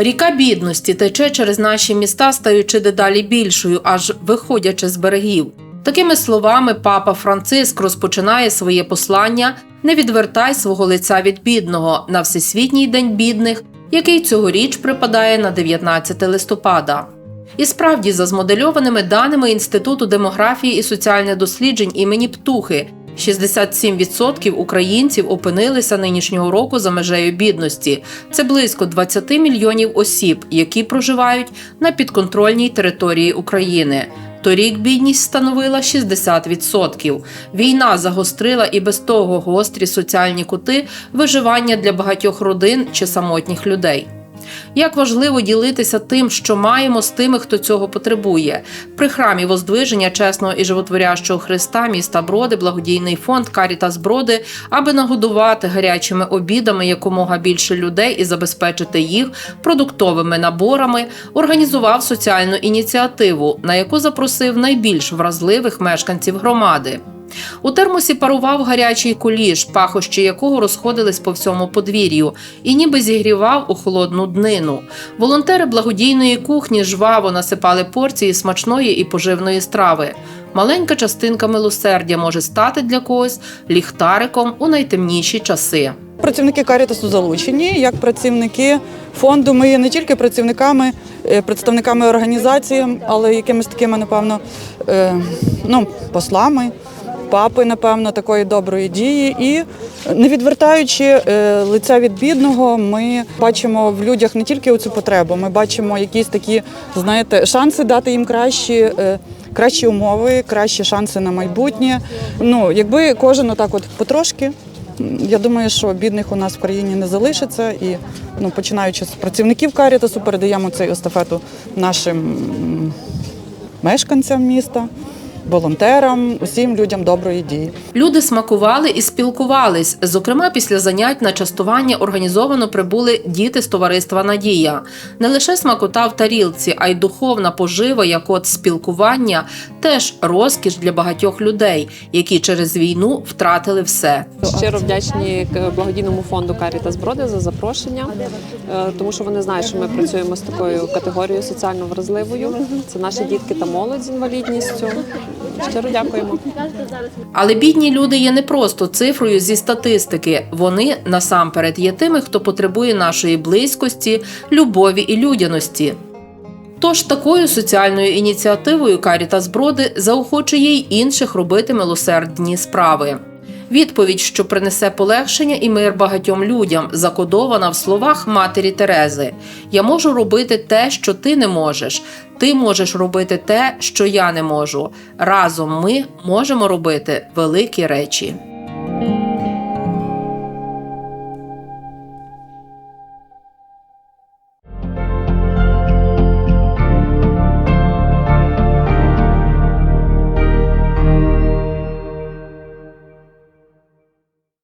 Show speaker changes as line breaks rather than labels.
Ріка бідності тече через наші міста, стаючи дедалі більшою, аж виходячи з берегів. Такими словами, папа Франциск розпочинає своє послання Не відвертай свого лиця від бідного на Всесвітній день бідних, який цьогоріч припадає на 19 листопада. І справді, за змодельованими даними Інституту демографії і соціальних досліджень імені Птухи, 67% українців опинилися нинішнього року за межею бідності. Це близько 20 мільйонів осіб, які проживають на підконтрольній території України. Торік бідність становила 60%. Війна загострила і без того гострі соціальні кути виживання для багатьох родин чи самотніх людей. Як важливо ділитися тим, що маємо з тими, хто цього потребує. При храмі Воздвиження чесного і животворящого Христа міста Броди, благодійний фонд Карітас Броди, аби нагодувати гарячими обідами якомога більше людей і забезпечити їх продуктовими наборами, організував соціальну ініціативу, на яку запросив найбільш вразливих мешканців громади. У термосі парував гарячий куліш, пахощі якого розходились по всьому подвір'ю, і ніби зігрівав у холодну днину. Волонтери благодійної кухні жваво насипали порції смачної і поживної страви. Маленька частинка милосердя може стати для когось ліхтариком у найтемніші часи.
Працівники Карітасу залучені як працівники фонду. Ми є не тільки працівниками, е, представниками організації, але якимись такими, напевно, е, ну, послами, папи, напевно, такої доброї дії. І не відвертаючи е, лиця від бідного, ми бачимо в людях не тільки цю потребу, ми бачимо якісь такі, знаєте, шанси дати їм кращі. е, Кращі умови, кращі шанси на майбутнє. Ну, якби кожен отак, от потрошки, я думаю, що бідних у нас в країні не залишиться. І ну, починаючи з працівників Карітасу, передаємо цю естафету нашим мешканцям міста, волонтерам, усім людям доброї дії.
Люди смакували і спілкувались. Зокрема, після занять на частування організовано прибули діти з товариства Надія. Не лише смакота в тарілці, а й духовна пожива, як от спілкування, теж розкіш для багатьох людей, які через війну втратили все.
Щиро вдячні благодійному фонду Карітас Броди за запрошення, е, тому що вони знають, що ми працюємо з такою категорією соціально вразливою. Це наші дітки та молодь з інвалідністю. Щиро дякуємо.
Але бідні люди є не просто цифрою зі статистики. Вони насамперед є тими, хто потребує нашої близькості, любові і людяності. Тож такою соціальною ініціативою Карітас Броди заохочує й інших робити милосердні справи. Відповідь, що принесе полегшення і мир багатьом людям, закодована в словах матері Терези: Я можу робити те, що ти не можеш. Ти можеш робити те, що я не можу. Разом ми можемо робити великі речі.